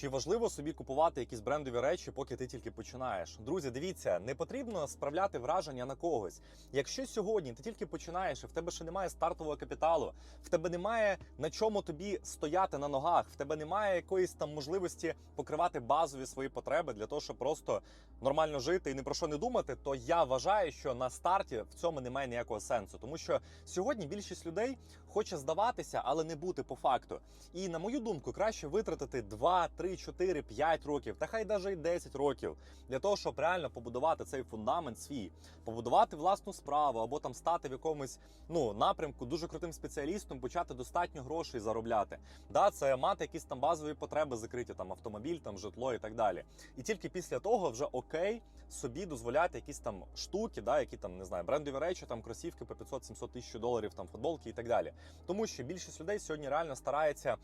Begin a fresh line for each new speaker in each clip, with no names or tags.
Чи важливо собі купувати якісь брендові речі, поки ти тільки починаєш? Друзі, дивіться, не потрібно справляти враження на когось. Якщо сьогодні ти тільки починаєш, і в тебе ще немає стартового капіталу, в тебе немає на чому тобі стояти на ногах, в тебе немає якоїсь там можливості покривати базові свої потреби для того, щоб просто нормально жити і ні про що не думати, то я вважаю, що на старті в цьому немає ніякого сенсу, тому що сьогодні більшість людей хоче здаватися, але не бути по факту. І на мою думку, краще витратити 2, 3, 4, 5 років, та хай навіть і 10 років для того, щоб реально побудувати цей фундамент свій, побудувати власну справу або там стати в якомусь ну напрямку дуже крутим спеціалістом, почати достатньо грошей заробляти. Да, це мати якісь там базові потреби закриті, там автомобіль, там житло і так далі. І тільки після того вже окей собі дозволяти якісь там штуки, да, які там не знаю, брендові речі, там кросівки по 500-700 тисяч доларів, там футболки і так далі. Тому що більшість людей сьогодні реально старається.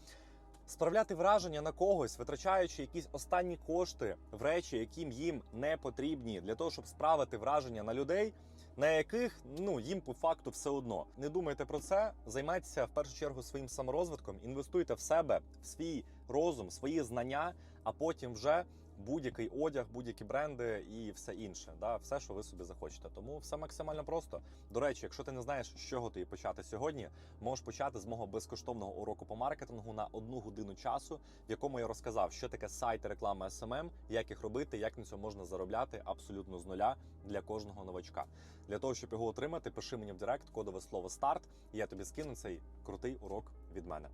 Справляти враження на когось, витрачаючи якісь останні кошти в речі, яким їм не потрібні, для того, щоб справити враження на людей, на яких ну їм по факту все одно. Не думайте про це, займайтеся в першу чергу своїм саморозвитком, інвестуйте в себе, в свій розум, свої знання, а потім вже будь-який одяг, будь-які бренди і все інше. Да, все, що ви собі захочете. Тому все максимально просто. До речі, якщо ти не знаєш, з чого тобі почати сьогодні, можеш почати з мого безкоштовного уроку по маркетингу на одну годину часу, в якому я розказав, що таке сайти реклами SMM, як їх робити, як на цьому можна заробляти абсолютно з нуля для кожного новачка. Для того, щоб його отримати, пиши мені в директ кодове слово старт, і я тобі скину цей крутий урок від мене.